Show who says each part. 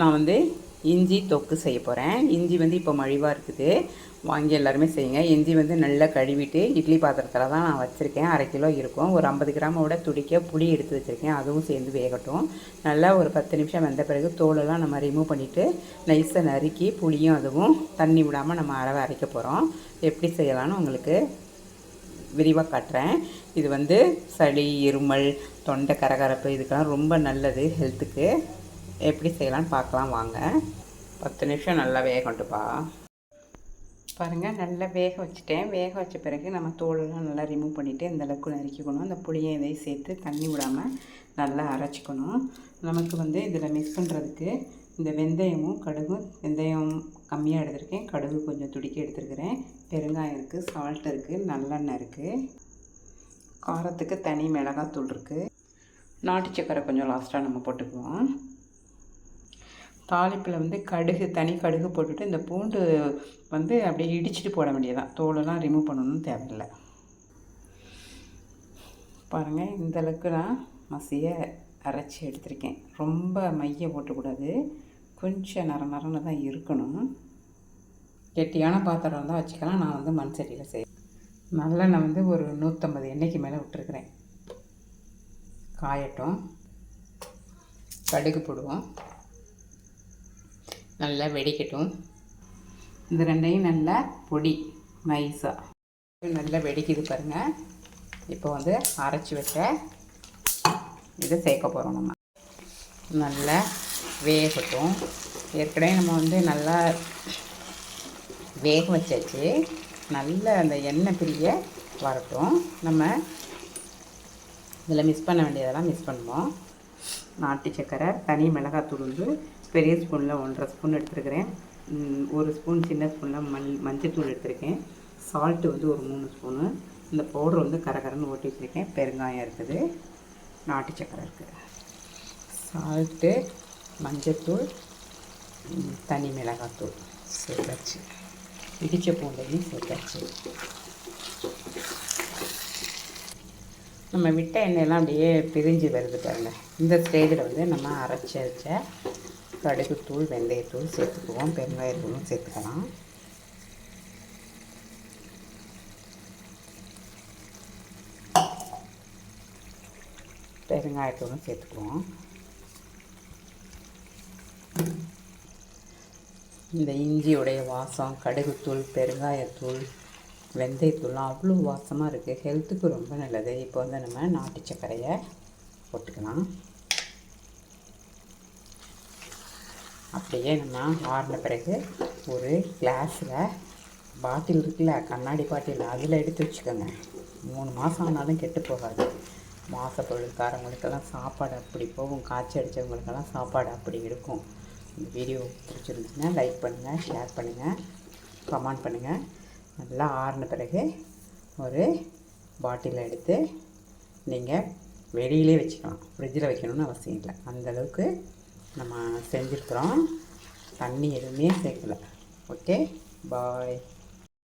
Speaker 1: நான் வந்து இஞ்சி தொக்கு செய்ய போகிறேன் இஞ்சி வந்து இப்போ மழிவாக இருக்குது. வாங்கி எல்லாருமே செய்யுங்க. இஞ்சி வந்து நல்லா கழுவிட்டு இட்லி பாத்திரத்தில் தான் நான் வச்சுருக்கேன். அரை கிலோ இருக்கும். ஒரு ஐம்பது கிராமோட துடிக்க புளி எடுத்து வச்சுருக்கேன். அதுவும் சேர்ந்து வேகட்டும். நல்லா ஒரு பத்து நிமிஷம் வெந்த பிறகு தோலெல்லாம் நம்ம ரிமூவ் பண்ணிவிட்டு நைஸாக நறுக்கி புளியும் அதுவும் தண்ணி விடாமல் நம்ம அறவை அரைக்க போகிறோம் எப்படி செய்யலாம்னு உங்களுக்கு விரிவாக காட்டுறேன். இது வந்து சளி இருமல் தொண்டை கரகரப்பு இதுக்கெல்லாம் ரொம்ப நல்லது ஹெல்த்துக்கு எப்படி செய்யலாம்னு பார்க்கலாம் வாங்க. பத்து நிமிஷம் நல்லா வேகட்டுப்பா பாருங்கள் நல்லா வேக வச்சுட்டேன். வேக வச்ச பிறகு நம்ம தோலெல்லாம் நல்லா ரிமூவ் பண்ணிவிட்டு இந்த அளவுக்கு நறுக்கிக்கணும். அந்த புளியை இதையும் சேர்த்து தண்ணி விடாமல் நல்லா அரைச்சிக்கணும். நமக்கு வந்து இதில் மிக்ஸ் பண்ணுறதுக்கு இந்த வெந்தயமும் கடுகும் வெந்தயம் கம்மியாக எடுத்திருக்கேன். கடுகு கொஞ்சம் துடிக்க எடுத்துருக்கிறேன். பெருங்காயம் இருக்குது சால்ட் இருக்குது நல்லெண்ணெய் இருக்குது காரத்துக்கு தனி மிளகாத்தூள் இருக்குது நாட்டு சக்கரை கொஞ்சம் லாஸ்ட்டாக நம்ம போட்டுக்குவோம். தாளிப்பில் வந்து கடுகு தனி கடுகு போட்டுட்டு இந்த பூண்டு வந்து அப்படியே இடிச்சிட்டு போட வேண்டியதான் தோலெல்லாம் ரிமூவ் பண்ணணும்னு தேவையில்லை. பாருங்கள் இந்த அளவுக்கு நான் மசிய அரைச்சி எடுத்திருக்கேன். ரொம்ப மைய போட்டக்கூடாது. கொஞ்சம் நர நரன்னு தான் இருக்கணும். கெட்டியான பாத்திரம் தான் வச்சுக்கலாம். நான் வந்து மண் சட்டியில் செய்ய நல்லெண்ணெய் வந்து ஒரு நூற்றம்பது எண்ணெய்க்கு மேலே விட்டுருக்குறேன். காயட்டும். கடுகு போடுவோம். நல்லா வெடிக்கட்டும். இந்த ரெண்டையும் நல்லா பொடி நைஸாக நல்லா வெடிக்குது பாருங்கள் இப்போ வந்து அரைச்சி வச்ச இதை சேர்க்க போகிறோம் நம்ம. நல்லா வேகட்டும். ஏற்கனவே நம்ம வந்து நல்லா வேக வச்சாச்சு. நல்ல அந்த எண்ணெய் பிரிய வரட்டும். நம்ம இதில் மிஸ் பண்ண வேண்டியதெல்லாம் மிஸ் பண்ணுவோம். நாட்டு சக்கரை தனி மிளகாய் துருந்து பெரிய ஸ்பூனில் ஒன்றரை ஸ்பூன் எடுத்துருக்கிறேன். ஒரு ஸ்பூன் சின்ன ஸ்பூனில் மண் மஞ்சத்தூள் எடுத்திருக்கேன். சால்ட்டு வந்து ஒரு மூணு ஸ்பூனு. இந்த பவுடர் வந்து கரகரன்னு ஓட்டி வச்சுருக்கேன். பெருங்காயம் இருக்குது. நாட்டு சக்கரை இருக்குது சால்ட்டு மஞ்சத்தூள் தனி மிளகாத்தூள் சேர்த்தாச்சு. இடித்த பூண்டையும் சேர்த்தாச்சு. நம்ம விட்ட எண்ணெயெல்லாம் அப்படியே பிரிஞ்சு வருது பாருங்க. இந்த ஸ்டேஜில் வந்து நம்ம அரைச்சி வச்ச கடுகுத்தூள் வெந்தயத்தூள் சேர்த்துக்குவோம். பெருங்காயத்தூளும் சேர்த்துக்கலாம். பெருங்காயத்தூளும் சேர்த்துக்குவோம். இந்த இஞ்சியுடைய வாசம் கடுகுத்தூள் பெருங்காயத்தூள் வெந்தயத்தூள்லாம் அவ்வளோ வாசமாக இருக்குது ஹெல்த்துக்கு ரொம்ப நல்லது. இப்போ வந்து நம்ம நாட்டு சர்க்கரையை போட்டுக்கலாம். அப்படியே நம்ம ஆறின பிறகு ஒரு கிளாஸில் பாட்டில் இருக்குல்ல கண்ணாடி பாட்டில் அதில் எடுத்து வச்சுக்கோங்க. மூணு மாதம் ஆனாலும் கெட்டு போகாது. மாசப்பொழுதுக்காரங்களுக்கெல்லாம் சாப்பாடு அப்படி போகும். காய்ச்சி அடித்தவங்களுக்கெல்லாம் சாப்பாடு அப்படி இருக்கும் இந்த வீடியோ பிடிச்சிருந்துச்சுன்னா லைக் பண்ணுங்கள் ஷேர் பண்ணுங்கள் கமெண்ட் பண்ணுங்கள் நல்லா ஆறின பிறகு ஒரு பாட்டில் எடுத்து நீங்கள் வெளியிலே வச்சுக்கலாம். ஃப்ரிட்ஜில் வைக்கணும்னு அவசியம் இல்லை. அந்தளவுக்கு நம்ம செஞ்சுருக்குறோம். தண்ணி எதுவுமே சேர்க்கல. Okay bye